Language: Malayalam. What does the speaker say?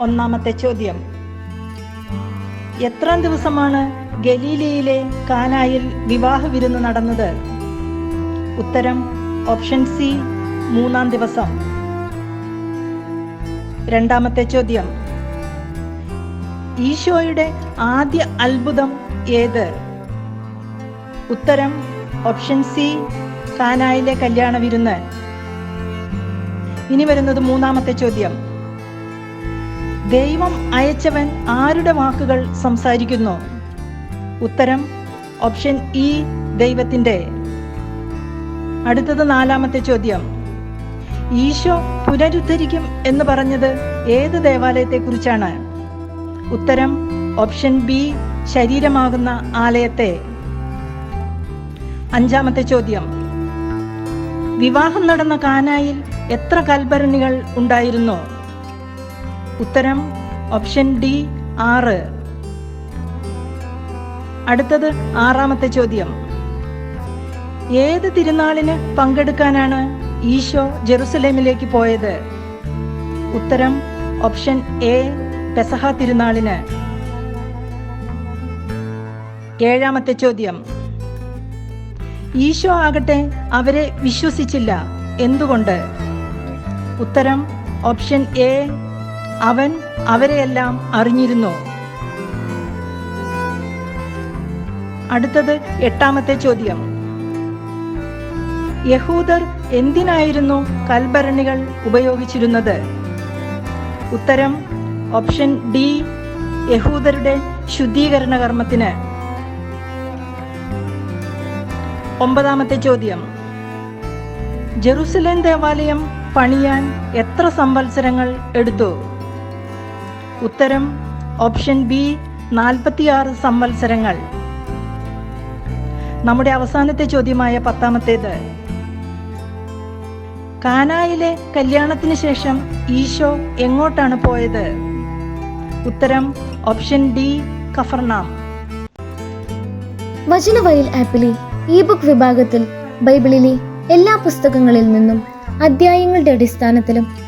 ഒന്നാമത്തെ ചോദ്യം. എത്ര ദിവസമാണ് ഗലീലയിലെ കാനായിൽ വിവാഹ വിരുന്ന് നടന്നത്? ഉത്തരം ഓപ്ഷൻ സി മൂന്നാം ദിവസം. രണ്ടാമത്തെ ചോദ്യം. ഈശോയുടെ ആദ്യ അത്ഭുതം ഏത്? ഉത്തരം ഓപ്ഷൻ സി കാനായിലെ കല്യാണ വിരുന്ന്. ഇനി വരുന്നത് മൂന്നാമത്തെ ചോദ്യം. ദൈവം അയച്ചവൻ ആരുടെ വാക്കുകൾ സംസാരിക്കുന്നു? ഉത്തരം ഓപ്ഷൻ ഇ ദൈവത്തിന്റെ. അടുത്തത് നാലാമത്തെ ചോദ്യം. ഈശോ പുനരുദ്ധരിക്കും എന്ന് പറഞ്ഞത് ഏത് ദേവാലയത്തെക്കുറിച്ചാണ്? ഉത്തരം ഓപ്ഷൻ ബി ശരീരമാകുന്ന ആലയത്തെ. അഞ്ചാമത്തെ ചോദ്യം. വിവാഹം നടന്ന കാനായിൽ എത്ര കൽഭരണികൾ ഉണ്ടായിരുന്നു? ഉത്തരം ഓപ്ഷൻ ഡി ആറ്. അടുത്തത് ആറാമത്തെ ചോദ്യം. ഏത് തിരുനാളിന് പങ്കെടുക്കാനാണ് ഈശോ ജെറുസലേമിലേക്ക് പോയത്? ഉത്തരം ഓപ്ഷൻ എ പെസഹ തിരുനാളിന്. ഏഴാമത്തെ ചോദ്യം. ഈശോ ആകട്ടെ അവരെ വിശ്വസിച്ചില്ല. എന്തുകൊണ്ട്? ഉത്തരം ഓപ്ഷൻ എ അവൻ അവരെയെല്ലാം അറിഞ്ഞിരുന്നു. അടുത്തത് എട്ടാമത്തെ ചോദ്യം. യഹൂദർ എന്തിനായിരുന്നു കൽഭരണികൾ ഉപയോഗിച്ചിരുന്നത്? ഉത്തരം ഓപ്ഷൻ ഡി യഹൂദരുടെ ശുദ്ധീകരണ കർമ്മത്തിന്. ഒമ്പതാമത്തെ ചോദ്യം. ജെറുസലേം ദേവാലയം പണിയാൻ എത്ര സംവത്സരങ്ങൾ എടുത്തു? ഉത്തരം ഓപ്ഷൻ ബി നാൽപ്പത്തിയാറ് സംവത്സരങ്ങൾ. നമ്മുടെ അവസാനത്തെ ചോദ്യമായ പത്താമത്തേത്. കാനായിലെ കല്യാണത്തിന് ശേഷം ഈശോ എങ്ങോട്ടാണ് പോയത്? ഉത്തരം ഓപ്ഷൻ ഡി കഫർനാം. വചനവയൽ ആപ്പിലെ ഇ ബുക്ക് വിഭാഗത്തിൽ ബൈബിളിലെ എല്ലാ പുസ്തകങ്ങളിൽ നിന്നും അധ്യായങ്ങളുടെ അടിസ്ഥാനത്തിലും